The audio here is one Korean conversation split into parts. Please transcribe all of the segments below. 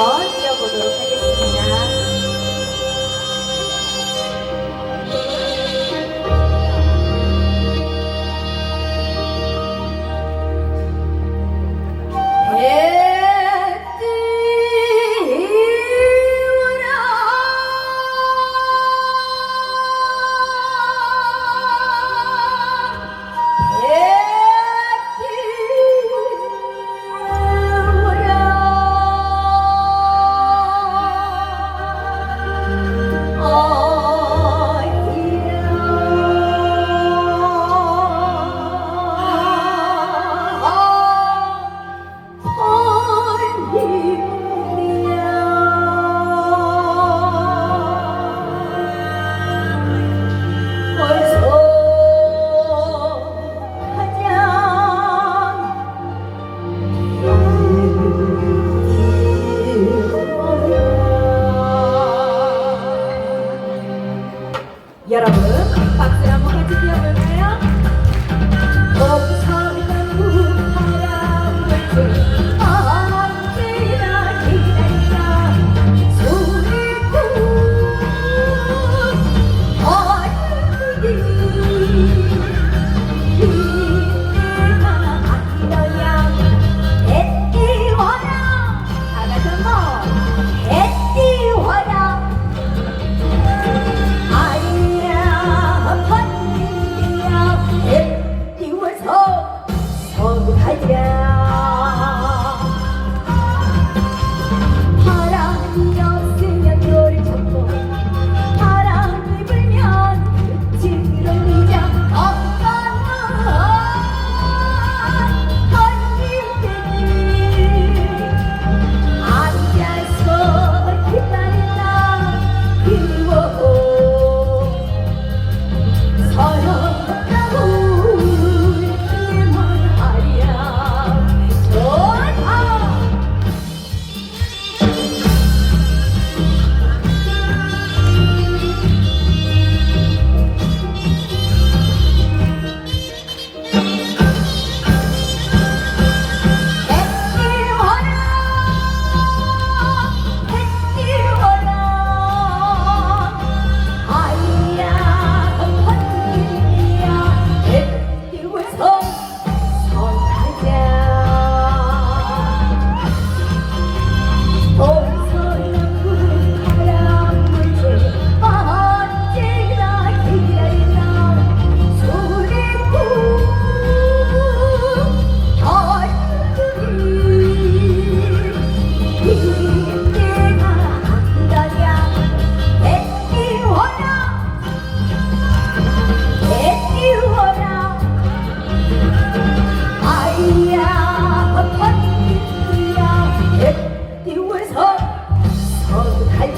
한번 뛰어보도록 하겠습니다.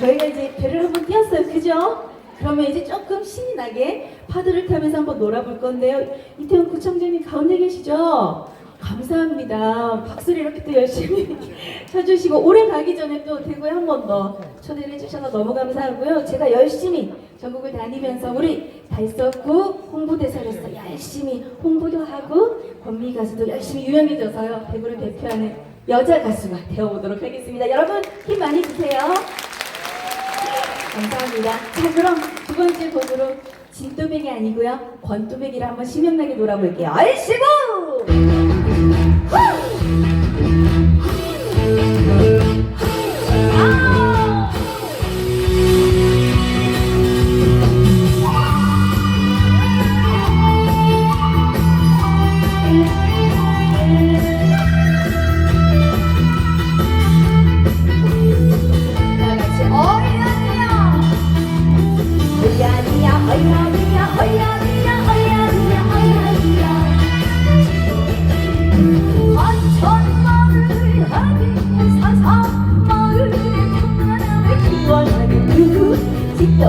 저희가 이제 배를 한번 띄었어요. 그죠? 그러면 이제 조금 신이 나게 파도를 타면서 한번 놀아볼 건데요. 이태원 구청장님 가운데 계시죠? 감사합니다. 박수를 이렇게 또 열심히 쳐주시고 올해 가기 전에 또 대구에 한 번 더 초대를 해주셔서 너무 감사하고요. 제가 열심히 전국을 다니면서 우리 달서구 홍보대사로서 열심히 홍보도 하고 권미 가수도 열심히 유명해져서요. 대구를 대표하는 여자 가수가 되어보도록 하겠습니다. 여러분 힘 많이 주세요. 감사합니다. 자 그럼 두 번째 곡으로 진또백이 아니고요. 권또백이라 한번 신명나게 놀아볼게요. 얼씨구!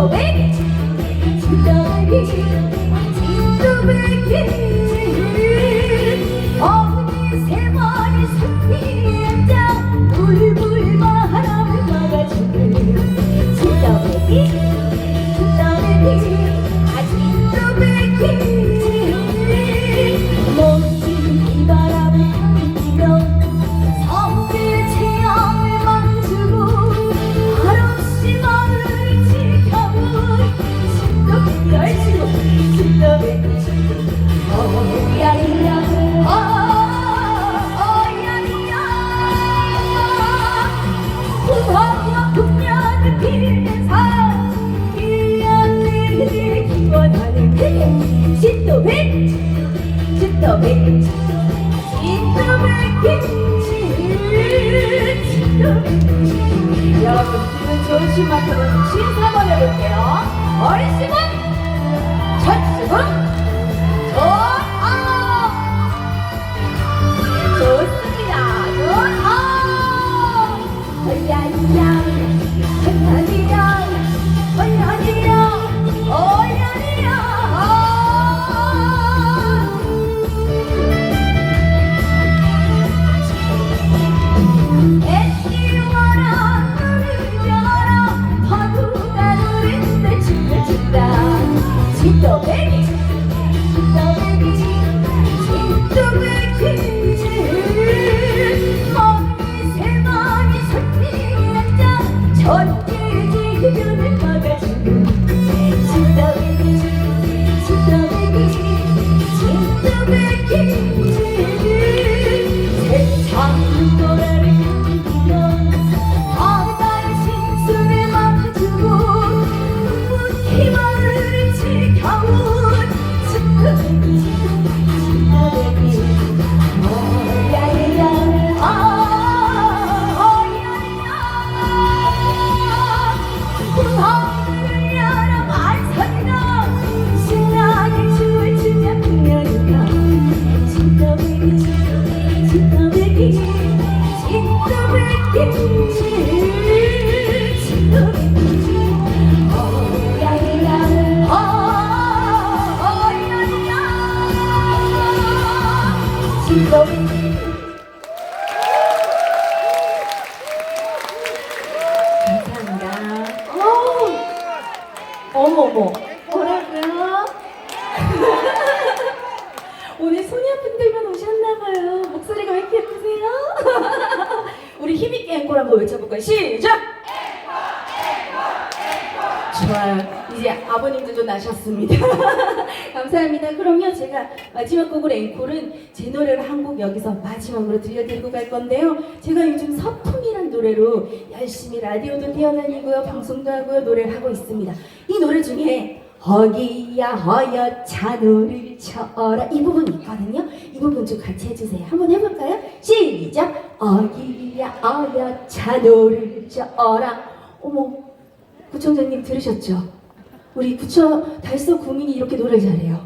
진 여러분 기분 좋으신 만큼 신사 한번 해볼게요. 어리씨분 진또 뭐라고요? 오늘 소녀분들만 오셨나봐요. 목소리가 왜 이렇게 예쁘세요? 우리 힘있게 앵콜 한번 외쳐볼까요? 시작! 좋아요. 이제 아버님들도 나셨습니다. 감사합니다. 그럼요, 제가 마지막 곡을 앵콜은 제 노래를 한 곡 여기서 마지막으로 들려드리고 갈 건데요. 제가 요즘 서풍이란 노래로 열심히 라디오도 뛰어다니고요, 방송도 하고요, 노래를 하고 있습니다. 이 노래 중에 허기야 허여 찬 우를 쳐라 이 부분 있거든요. 이 부분 좀 같이 해주세요. 한번 해볼까요? 시작. 어기야 허여 찬 우를 쳐라. 어머, 구청장님 들으셨죠? 우리 구청 달서 구민이 이렇게 노래 잘해요.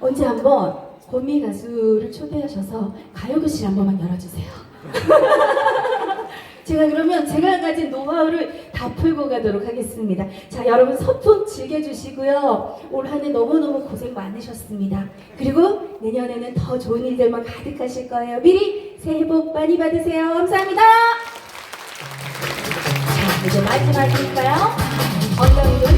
언제 한번 권미 가수를 초대하셔서 가요교실 한 번만 열어주세요. 제가 그러면 제가 가진 노하우를 다 풀고 가도록 하겠습니다. 자, 여러분 서풍 즐겨주시고요. 올 한 해 너무너무 고생 많으셨습니다. 그리고 내년에는 더 좋은 일들만 가득하실 거예요. 미리 새해 복 많이 받으세요. 감사합니다. 자, 이제 마지막이니까요. 엉덩이 움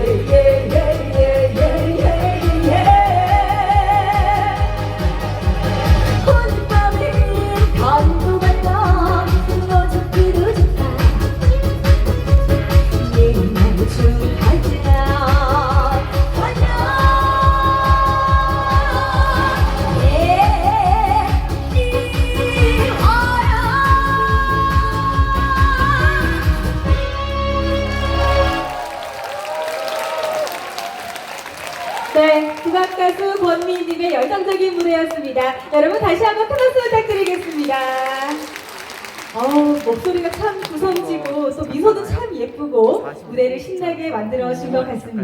여러분 다시 한번 큰 박수 부탁드리겠습니다. 어우, 목소리가 참 구성지고 또 미소도 참 예쁘고 무대를 신나게 만들어 주신 것 같습니다.